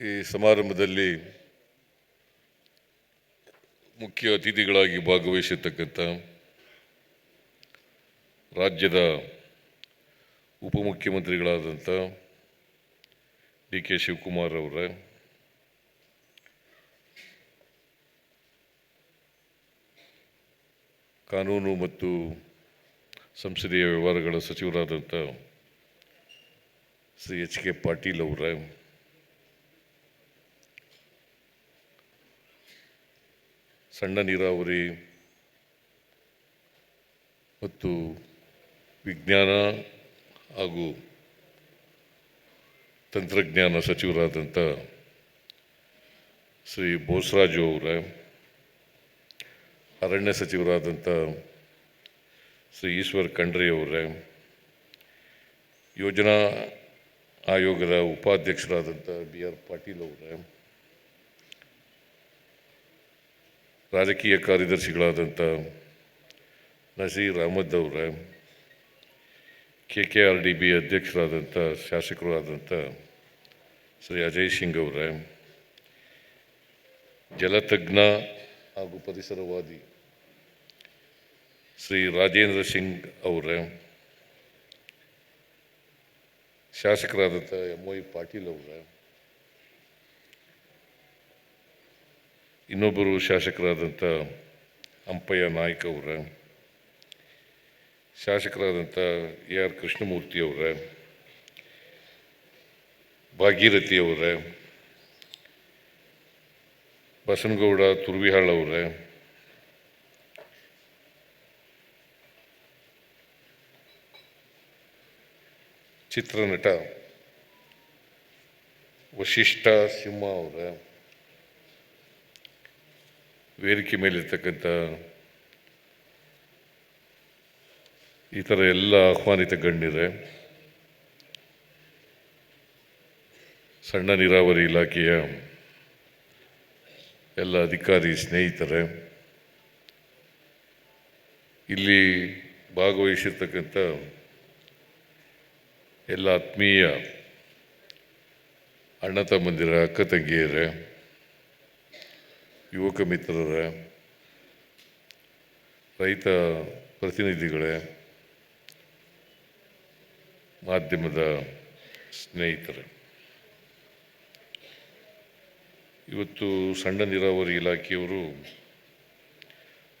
ಈ ಸಮಾರಂಭದಲ್ಲಿ ಮುಖ್ಯ ಅತಿಥಿಗಳಾಗಿ ಭಾಗವಹಿಸಿರ್ತಕ್ಕಂಥ ರಾಜ್ಯದ ಉಪಮುಖ್ಯಮಂತ್ರಿಗಳಾದಂಥ ಡಿ ಕೆ ಶಿವಕುಮಾರ್ ಅವರ, ಕಾನೂನು ಮತ್ತು ಸಂಸದೀಯ ವ್ಯವಹಾರಗಳ ಸಚಿವರಾದಂಥ ಶ್ರೀ ಎಚ್ ಕೆ ಪಾಟೀಲ್ ಅವರೇ ಸಣ್ಣ ನೀರಾವರಿ ಮತ್ತು ವಿಜ್ಞಾನ ಹಾಗೂ ತಂತ್ರಜ್ಞಾನ ಸಚಿವರಾದಂಥ ಶ್ರೀ ಬೋಸರಾಜು ಅವರ, ಅರಣ್ಯ ಸಚಿವರಾದಂಥ ಶ್ರೀ ಈಶ್ವರ್ ಖಂಡ್ರೆಯವರೇ ಯೋಜನಾ ಆಯೋಗದ ಉಪಾಧ್ಯಕ್ಷರಾದಂಥ ಬಿ ಆರ್ ಪಾಟೀಲ್ ಅವರೇ ರಾಜಕೀಯ ಕಾರ್ಯದರ್ಶಿಗಳಾದಂಥ ನಸೀರ್ ಅಹಮದ್ ಅವರ, K K R D B ಅಧ್ಯಕ್ಷರಾದಂಥ ಶಾಸಕರು ಆದಂಥ ಶ್ರೀ ಅಜಯ್ ಸಿಂಗ್ ಅವರ, ಜಲತಜ್ಞ ಹಾಗೂ ಪರಿಸರವಾದಿ ಶ್ರೀ ರಾಜೇಂದ್ರ ಸಿಂಗ್ ಅವರ, ಶಾಸಕರಾದಂಥ ಎಂ ವೈ ಪಾಟೀಲ್ ಅವರೇ ಇನ್ನೊಬ್ಬರು ಶಾಸಕರಾದಂಥ ಅಂಪಯ್ಯ ನಾಯ್ಕ ಅವರ, ಶಾಸಕರಾದಂಥ ಎ ಆರ್ ಕೃಷ್ಣಮೂರ್ತಿ ಅವರೇ, ಭಾಗೀರಥಿ ಅವರೇ, ಬಸನಗೌಡ ತುರ್ವಿಹಾಳ್ ಅವರ, ಚಿತ್ರನಟ ವಶಿಷ್ಠ ಸಿಂಹ ಅವರೇ. ವೇದಿಕೆ ಮೇಲಿರ್ತಕ್ಕಂಥ ಈ ಥರ ಎಲ್ಲ ಆಹ್ವಾನಿತ ಗಣ್ಯರೆ, ಸಣ್ಣ ನೀರಾವರಿ ಇಲಾಖೆಯ ಎಲ್ಲ ಅಧಿಕಾರಿ ಸ್ನೇಹಿತರೆ, ಇಲ್ಲಿ ಭಾಗವಹಿಸಿರ್ತಕ್ಕಂಥ ಎಲ್ಲ ಆತ್ಮೀಯ ಅಣ್ಣ ತಮ್ಮಂದಿರ ಅಕ್ಕ ತಂಗಿಯರೇ ಯುವಕ ಮಿತ್ರರೇ, ರೈತ ಪ್ರತಿನಿಧಿಗಳೇ, ಮಾಧ್ಯಮದ ಸ್ನೇಹಿತರೆ. ಇವತ್ತು ಸಣ್ಣ ನೀರಾವರಿ ಇಲಾಖೆಯವರು,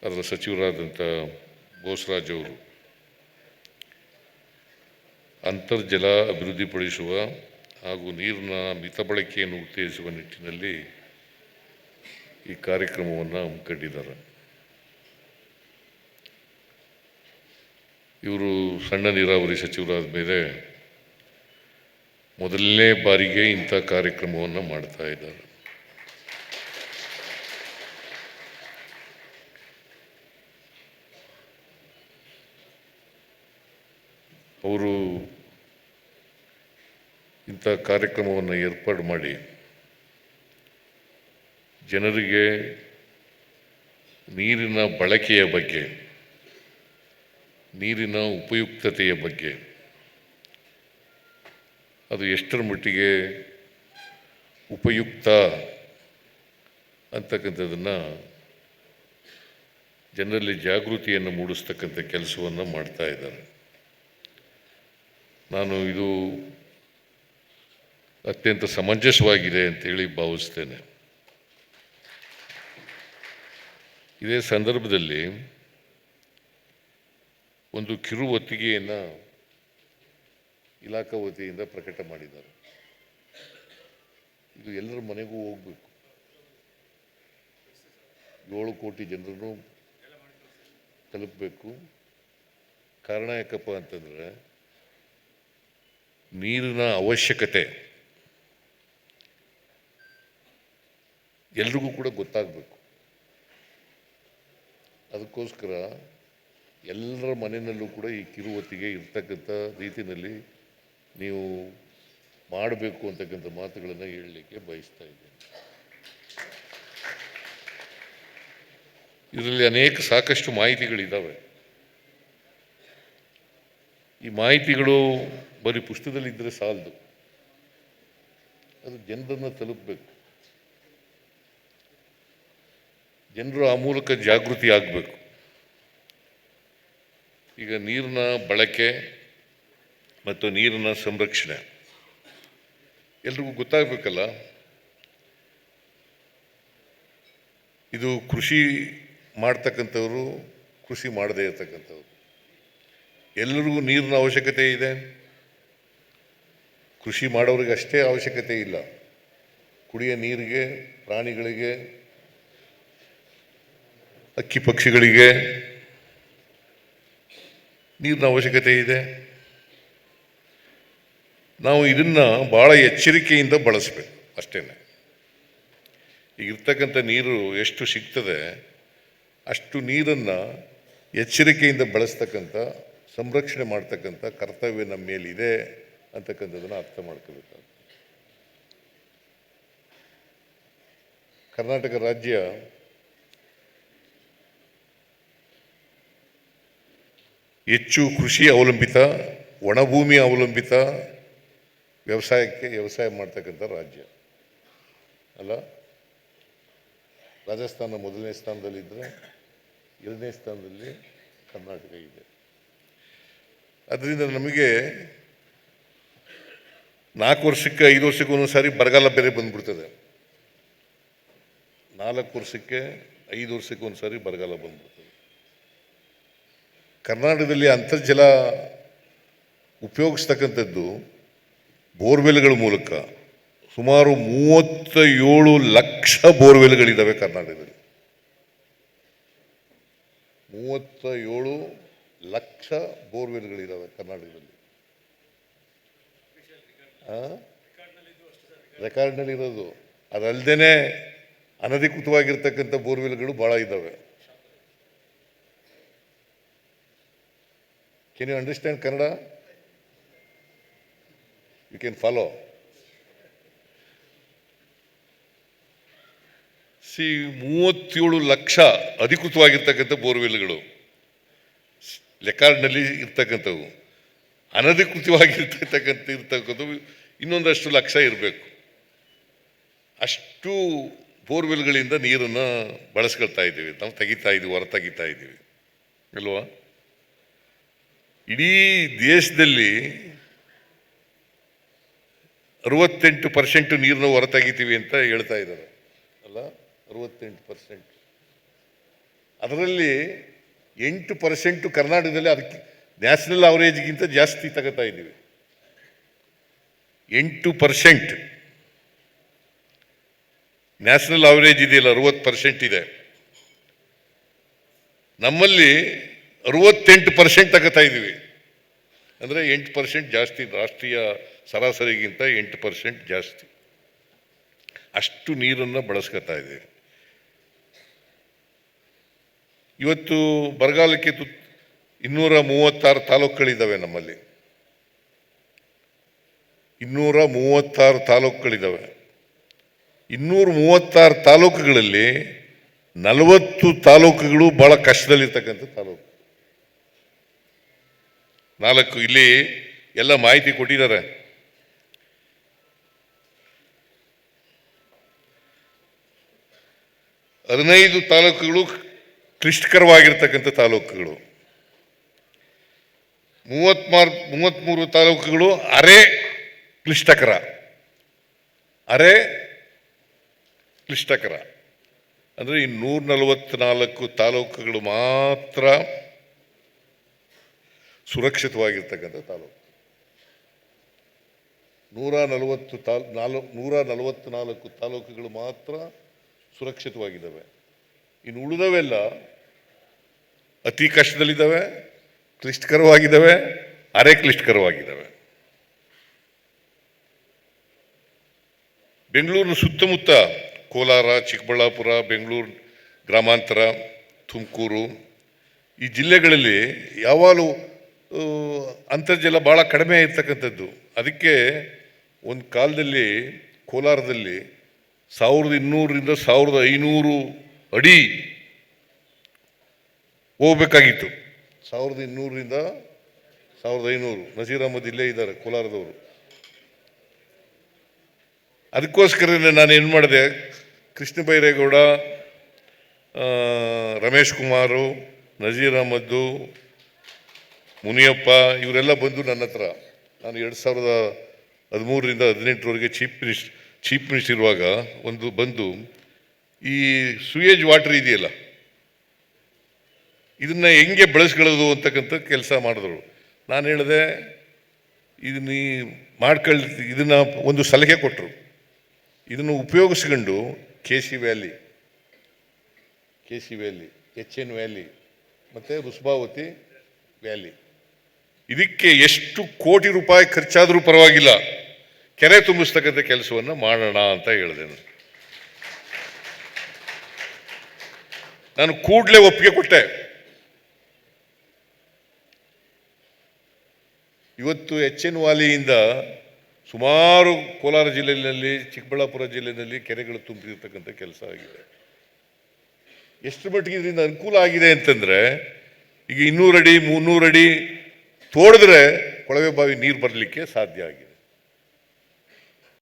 ಅದರ ಸಚಿವರಾದಂಥ ಬೋಸರಾಜ್ ಅವರು ಅಂತರ್ಜಲ ಅಭಿವೃದ್ಧಿಪಡಿಸುವ ಹಾಗೂ ನೀರಿನ ಮಿತ ಬಳಕೆಯನ್ನು ಉತ್ತೇಜಿಸುವ ನಿಟ್ಟಿನಲ್ಲಿ ಈ ಕಾರ್ಯಕ್ರಮವನ್ನು ಹಮ್ಮಿಕೊಂಡಿದ್ದಾರೆ ಇವರು ಸಣ್ಣ ನೀರಾವರಿ ಸಚಿವರಾದ ಮೇಲೆ ಮೊದಲನೇ ಬಾರಿಗೆ ಇಂಥ ಕಾರ್ಯಕ್ರಮವನ್ನು ಮಾಡ್ತಾ ಇದ್ದಾರೆ. ಅವರು ಇಂಥ ಕಾರ್ಯಕ್ರಮವನ್ನು ಏರ್ಪಾಡು ಮಾಡಿ ಜನರಿಗೆ ನೀರಿನ ಬಳಕೆಯ ಬಗ್ಗೆ, ನೀರಿನ ಉಪಯುಕ್ತತೆಯ ಬಗ್ಗೆ, ಅದು ಎಷ್ಟರ ಮಟ್ಟಿಗೆ ಉಪಯುಕ್ತ ಅಂತಕ್ಕಂಥದ್ದನ್ನು ಜನರಲ್ಲಿ ಜಾಗೃತಿಯನ್ನು ಮೂಡಿಸ್ತಕ್ಕಂಥ ಕೆಲಸವನ್ನು ಮಾಡ್ತಾ ಇದ್ದಾರೆ. ನಾನು ಇದು ಅತ್ಯಂತ ಸಮಂಜಸವಾಗಿದೆ ಅಂತೇಳಿ ಭಾವಿಸ್ತೇನೆ. ಇದೇ ಸಂದರ್ಭದಲ್ಲಿ ಒಂದು ಕಿರು ಒತ್ತಿಗೆಯನ್ನು ಇಲಾಖಾ ವತಿಯಿಂದ ಪ್ರಕಟ ಮಾಡಿದ್ದಾರೆ. ಇದು ಎಲ್ಲರ ಮನೆಗೂ ಹೋಗಬೇಕು. ಏಳು ಕೋಟಿ ಜನರನ್ನು ತಲುಪಬೇಕು. ಕಾರಣ ಯಾಕಪ್ಪ ಅಂತಂದರೆ ನೀರಿನ ಅವಶ್ಯಕತೆ ಎಲ್ರಿಗೂ ಕೂಡ ಗೊತ್ತಾಗಬೇಕು. ಅದಕ್ಕೋಸ್ಕರ ಎಲ್ಲರ ಮನೆಯಲ್ಲೂ ಕೂಡ ಈ ಕಿರುವತ್ತಿಗೆ ಇರ್ತಕ್ಕಂಥ ರೀತಿಯಲ್ಲಿ ನೀವು ಮಾಡಬೇಕು ಅಂತಕ್ಕಂಥ ಮಾತುಗಳನ್ನು ಹೇಳಲಿಕ್ಕೆ ಬಯಸ್ತಾ ಇದ್ದೇನೆ. ಇದರಲ್ಲಿ ಅನೇಕ ಸಾಕಷ್ಟು ಮಾಹಿತಿಗಳಿದ್ದಾವೆ ಈ ಮಾಹಿತಿಗಳು ಬರೀ ಪುಸ್ತಕದಲ್ಲಿದ್ದರೆ ಸಾಲದು. ಅದು ಜನರನ್ನು ತಲುಪಬೇಕು. ಜನರು ಆ ಮೂಲಕ ಜಾಗೃತಿ ಆಗಬೇಕು. ಈಗ ನೀರಿನ ಬಳಕೆ ಮತ್ತು ನೀರಿನ ಸಂರಕ್ಷಣೆ. ಎಲ್ರಿಗೂ ಗೊತ್ತಾಗಬೇಕಲ್ಲ? ಇದು ಕೃಷಿ ಮಾಡ್ತಕ್ಕಂಥವ್ರು ಕೃಷಿ ಮಾಡದೇ ಇರತಕ್ಕಂಥವ್ರು. ಎಲ್ಲರಿಗೂ ನೀರಿನ ಅವಶ್ಯಕತೆ ಇದೆ. ಕೃಷಿ ಮಾಡೋರಿಗೆ ಅಷ್ಟೇ ಅವಶ್ಯಕತೆ ಇಲ್ಲ. ಕುಡಿಯ ನೀರಿಗೆ, ಪ್ರಾಣಿಗಳಿಗೆ ಅಕ್ಕಿ ಪಕ್ಷಿಗಳಿಗೆ ನೀರಿನ ಅವಶ್ಯಕತೆ ಇದೆ. ನಾವು ಇದನ್ನು ಭಾಳ ಎಚ್ಚರಿಕೆಯಿಂದ ಬಳಸಬೇಕು ಅಷ್ಟೇ ಈಗ ಇರ್ತಕ್ಕಂಥ ನೀರು ಎಷ್ಟು ಸಿಗ್ತದೆ, ಅಷ್ಟು ನೀರನ್ನು ಎಚ್ಚರಿಕೆಯಿಂದ ಬಳಸ್ತಕ್ಕಂಥ, ಸಂರಕ್ಷಣೆ ಮಾಡ್ತಕ್ಕಂಥ ಕರ್ತವ್ಯ ನಮ್ಮ ಮೇಲಿದೆ ಅಂತಕ್ಕಂಥದ್ದನ್ನು ಅರ್ಥ ಮಾಡ್ಕೋಬೇಕಾಗ್ತದೆ ಕರ್ನಾಟಕ ರಾಜ್ಯ ಹೆಚ್ಚು ಕೃಷಿ ಅವಲಂಬಿತ, ಒಣಭೂಮಿ ಅವಲಂಬಿತ ವ್ಯವಸಾಯಕ್ಕೆ ವ್ಯವಸಾಯ ಮಾಡ್ತಕ್ಕಂಥ ರಾಜ್ಯ. ಅಲ್ಲ? ರಾಜಸ್ಥಾನ ಮೊದಲನೇ ಸ್ಥಾನದಲ್ಲಿದ್ದರೆ ಎರಡನೇ ಸ್ಥಾನದಲ್ಲಿ ಕರ್ನಾಟಕ ಇದೆ. ಅದರಿಂದ ನಮಗೆ ನಾಲ್ಕು ವರ್ಷಕ್ಕೆ, ಐದು ವರ್ಷಕ್ಕೆ ಒಂದೊಂದು ಸಾರಿ ಬರಗಾಲ ಬೇರೆ ಬಂದ್ಬಿಡ್ತದೆ. ನಾಲ್ಕು ವರ್ಷಕ್ಕೆ, ಐದು ವರ್ಷಕ್ಕೆ ಒಂದು ಸಾರಿ ಬರಗಾಲ ಬಂದ್ಬಿಡ್ತದೆ. ಕರ್ನಾಟಕದಲ್ಲಿ ಅಂತರ್ಜಲ ಉಪಯೋಗಿಸ್ತಕ್ಕಂಥದ್ದು ಬೋರ್ವೆಲ್ಗಳ ಮೂಲಕ ಸುಮಾರು ಮೂವತ್ತ ಏಳು ಲಕ್ಷ ಬೋರ್ವೆಲ್ಗಳಿದ್ದಾವೆ ಕರ್ನಾಟಕದಲ್ಲಿ. ಮೂವತ್ತ ಏಳು ಲಕ್ಷ ಬೋರ್ವೆಲ್ಗಳಿದ್ದಾವೆ ಕರ್ನಾಟಕದಲ್ಲಿ. ರೆಕಾರ್ಡ್ನಲ್ಲಿ ಇರೋದು ಅದಲ್ಲದೆ ಅನಧಿಕೃತವಾಗಿರ್ತಕ್ಕಂಥ ಬೋರ್ವೆಲ್ಗಳು ಭಾಳ ಇದ್ದಾವೆ can you understand Kannada you can follow see ಮೂವತ್ತೇಳು ಲಕ್ಷ ಅಧಿಕೃತವಾಗಿರ್ತಕ್ಕಂಥ ಬೋರ್ವೆಲ್ಗಳು. ಲೆಕಾರ್ಡ್ನಲ್ಲಿ ಇರ್ತಕ್ಕಂಥವು. ಅನಧಿಕೃತವಾಗಿರ್ತಕ್ಕಂಥ ಇರ್ತಕ್ಕಂಥವು ಇನ್ನೊಂದಷ್ಟು ಲಕ್ಷ ಇರಬೇಕು. ಅಷ್ಟು ಬೋರ್ವೆಲ್ಗಳಿಂದ ನೀರನ್ನು ಬಳಸ್ಕೊಳ್ತಾ ಇದ್ದೀವಿ. ನಾವು ತೆಗಿತಾ ಇದ್ದೀವಿ ಹೊರ ತೆಗಿತಾ ಇದ್ದೀವಿ. ಅಲ್ವಾ? ಇಡೀ ದೇಶದಲ್ಲಿ ಅರವತ್ತೆಂಟು ಪರ್ಸೆಂಟ್ ನೀರನ್ನು ಹೊರ ತೆಗಿತೀವಿ ಅಂತ ಹೇಳ್ತಾ ಇದ್ದಾರೆ. ಅಲ್ಲ, ಅರವತ್ತೆಂಟು ಪರ್ಸೆಂಟ್. ಅದರಲ್ಲಿ ಎಂಟು ಪರ್ಸೆಂಟು ಕರ್ನಾಟಕದಲ್ಲಿ ಅದಕ್ಕೆ ನ್ಯಾಷನಲ್ ಅವರೇಜ್ಗಿಂತ ಜಾಸ್ತಿ ತಗೋತಾ ಇದ್ದೀವಿ. ಎಂಟು ಪರ್ಸೆಂಟ್. ನ್ಯಾಷನಲ್ ಅವರೇಜ್ ಇದೆಯಲ್ಲ, ಅರವತ್ತು ಪರ್ಸೆಂಟ್ ಇದೆ. ನಮ್ಮಲ್ಲಿ ಅರವತ್ತೆಂಟು ಪರ್ಸೆಂಟ್ ತಗೋತಾ ಇದ್ದೀವಿ. ಅಂದರೆ ಎಂಟು ಪರ್ಸೆಂಟ್ ಜಾಸ್ತಿ, ರಾಷ್ಟ್ರೀಯ ಸರಾಸರಿಗಿಂತ ಎಂಟು ಪರ್ಸೆಂಟ್ ಜಾಸ್ತಿ. ಅಷ್ಟು ನೀರನ್ನು ಬಳಸ್ಕೊತಾ ಇದೆ ಇವತ್ತು ಬರಗಾಲಕ್ಕೆ ತು ಇನ್ನೂರ ಮೂವತ್ತಾರು ತಾಲೂಕುಗಳಿದ್ದಾವೆ ನಮ್ಮಲ್ಲಿ. ಇನ್ನೂರ ಮೂವತ್ತಾರು ತಾಲೂಕುಗಳಿದ್ದಾವೆ ಇನ್ನೂರ ಮೂವತ್ತಾರು ತಾಲೂಕುಗಳಲ್ಲಿ ನಲವತ್ತು ತಾಲೂಕುಗಳು ಭಾಳ ಕಷ್ಟದಲ್ಲಿರ್ತಕ್ಕಂಥ ತಾಲೂಕು. ನಾಲ್ಕು ಇಲ್ಲಿ ಎಲ್ಲ ಮಾಹಿತಿ ಕೊಟ್ಟಿದ್ದಾರೆ. ಹದಿನೈದು ತಾಲೂಕುಗಳು ಕ್ಲಿಷ್ಟಕರವಾಗಿರ್ತಕ್ಕಂಥ ತಾಲೂಕುಗಳು. ಮೂವತ್ಮಾರು, ಮೂವತ್ಮೂರು ತಾಲೂಕುಗಳು ಅರೆ ಕ್ಲಿಷ್ಟಕರ. ಅರೆ ಕ್ಲಿಷ್ಟಕರ. ಅಂದರೆ ಈ ನೂರ ನಲವತ್ತ್ನಾಲ್ಕು ತಾಲೂಕುಗಳು ಮಾತ್ರ ಸುರಕ್ಷಿತವಾಗಿರ್ತಕ್ಕಂಥ ತಾಲೂಕು. ನೂರ ನಲವತ್ತು ತಾಲ್ ನಾಲ್ಕು ನೂರ ನಲವತ್ತ್ನಾಲ್ಕು ತಾಲೂಕುಗಳು ಮಾತ್ರ ಸುರಕ್ಷಿತವಾಗಿದ್ದಾವೆ. ಇನ್ನು ಉಳಿದವೆಲ್ಲ ಅತಿ ಕಷ್ಟದಲ್ಲಿದ್ದಾವೆ, ಕ್ಲಿಷ್ಟಕರವಾಗಿದ್ದಾವೆ, ಅರೆ ಕ್ಲಿಷ್ಟಕರವಾಗಿದ್ದಾವೆ. ಬೆಂಗಳೂರಿನ ಸುತ್ತಮುತ್ತ ಕೋಲಾರ, ಚಿಕ್ಕಬಳ್ಳಾಪುರ, ಬೆಂಗಳೂರು ಗ್ರಾಮಾಂತರ, ತುಮಕೂರು ಈ ಜಿಲ್ಲೆಗಳಲ್ಲಿ ಯಾವಾಗಲೂ ಅಂತರ್ಜಲ ಭಾಳ ಕಡಿಮೆ ಇರ್ತಕ್ಕಂಥದ್ದು. ಅದಕ್ಕೆ ಒಂದು ಕಾಲದಲ್ಲಿ, ಕೋಲಾರದಲ್ಲಿ ಸಾವಿರದ ಇನ್ನೂರರಿಂದ ಸಾವಿರದ ಐನೂರು ಅಡಿ ಹೋಗ್ಬೇಕಾಗಿತ್ತು. ಸಾವಿರದ ಇನ್ನೂರರಿಂದ ಸಾವಿರದ ಐನೂರು. ನಸೀರ್ ಅಹಮದ್ ಇಲ್ಲೇ ಇದ್ದಾರೆ, ಕೋಲಾರದವರು. ಅದಕ್ಕೋಸ್ಕರನೇ ನಾನು ಏನು ಮಾಡಿದೆ, ಕೃಷ್ಣ ಬೈರೇಗೌಡ ರಮೇಶ್ ಕುಮಾರು ನಜೀರ್ ಅಹಮದ್ದು ಮುನಿಯಪ್ಪ, ಇವರೆಲ್ಲ ಬಂದು ನನ್ನ ಹತ್ರ. ನಾನು ಎರಡು ಸಾವಿರದ ಹದಿಮೂರರಿಂದ ಹದಿನೆಂಟರವರೆಗೆ ಚೀಫ್ ಮಿನಿಸ್ಟರ್ ಚೀಫ್ ಮಿನಿಸ್ಟರ್ ಇರುವಾಗ ಒಂದು ಬಂದು, ಈ ಸುಯೇಜ್ ವಾಟರ್ ಇದೆಯಲ್ಲ, ಇದನ್ನು ಹೆಂಗೆ ಬಳಸ್ಕೊಳ್ಳೋದು ಅಂತಕ್ಕಂಥ ಕೆಲಸ ಮಾಡಿದ್ರು. ನಾನು ಹೇಳಿದೆ ಇದನ್ನ ಮಾಡ್ಕೊಳ್ಳಿ ಮಾಡ್ಕೊಳ್ ಇದನ್ನ ಒಂದು ಸಲಹೆ ಕೊಟ್ಟರು ಇದನ್ನು ಉಪಯೋಗಿಸ್ಕೊಂಡು K C valley K C valley H N valley ಮತ್ತು ರುಸ್ಬಾವತಿ ವ್ಯಾಲಿ ಇದಕ್ಕೆ ಎಷ್ಟು ಕೋಟಿ ರೂಪಾಯಿ ಖರ್ಚಾದರೂ ಪರವಾಗಿಲ್ಲ. ಕೆರೆ ತುಂಬಿಸ್ತಕ್ಕಂಥ ಕೆಲಸವನ್ನು ಮಾಡೋಣ ಅಂತ ಹೇಳಿದೆ ನಾನು. ನಾನು ಕೂಡಲೇ ಒಪ್ಪಿಗೆ ಕೊಟ್ಟೆ. ಇವತ್ತು ಎಚ್ ಎನ್ ವಾಲಿಯಿಂದ ಸುಮಾರು ಕೋಲಾರ ಜಿಲ್ಲೆಯಲ್ಲಿ, ಚಿಕ್ಕಬಳ್ಳಾಪುರ ಜಿಲ್ಲೆಯಲ್ಲಿ ಕೆರೆಗಳು ತುಂಬಿರ್ತಕ್ಕಂಥ ಕೆಲಸ ಆಗಿದೆ. ಎಷ್ಟು ಮಟ್ಟಿಗೆ ಇದರಿಂದ ಅನುಕೂಲ ಆಗಿದೆ ಅಂತಂದರೆ, ಈಗ ಇನ್ನೂರು ಅಡಿ ಮುನ್ನೂರು ಅಡಿ ತೋಡಿದ್ರೆ ಕೊಳವೆ ಬಾವಿ ನೀರು ಬರಲಿಕ್ಕೆ ಸಾಧ್ಯ ಆಗಿದೆ.